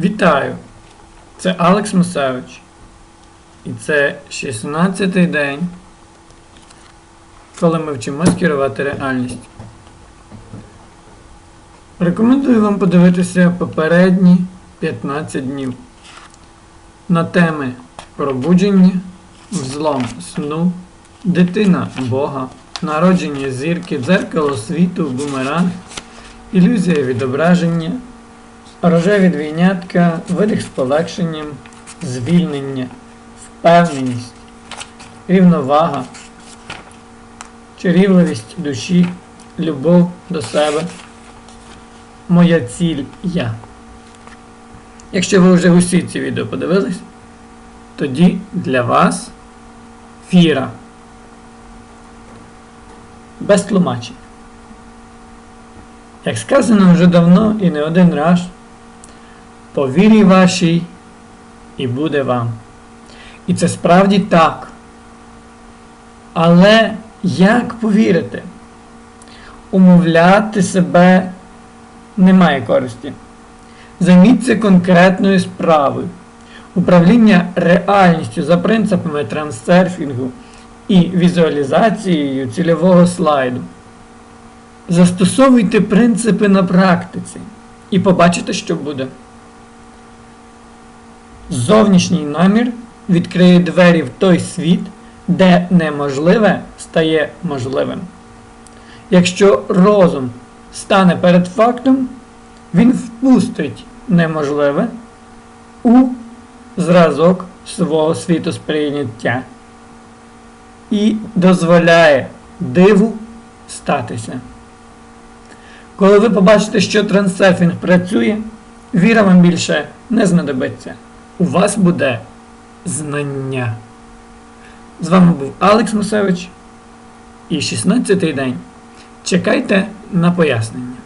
Вітаю! Це Алекс Мусевич. І це 16-й день, коли ми вчимось керувати реальністю. Рекомендую вам подивитися попередні 15 днів на теми пробудження, взлом сну, дитина Бога, народження зірки, дзеркало світу, бумеранг, ілюзія відображення, рожеві двійнятка, видих з полегшенням, звільнення, впевненість, рівновага, чарівливість душі, любов до себе, моя ціль я. Якщо ви вже усі ці відео подивились, тоді для вас фіра. Без тлумачень. Як сказано вже давно і не один раз, по вірі вашій і буде вам. І це справді так. Але як повірити? Умовляти себе немає користі. Займіться конкретною справою. Управління реальністю за принципами трансерфінгу і візуалізацією цільового слайду. Застосовуйте принципи на практиці і побачите, що буде. Зовнішній намір відкриє двері в той світ, де неможливе стає можливим. Якщо розум стане перед фактом, він впустить неможливе у зразок свого світосприйняття і дозволяє диву статися. Коли ви побачите, що трансерфінг працює, віра вам більше не знадобиться. У вас буде знання. З вами був Алекс Мусевич і 16-й день. Чекайте на пояснення.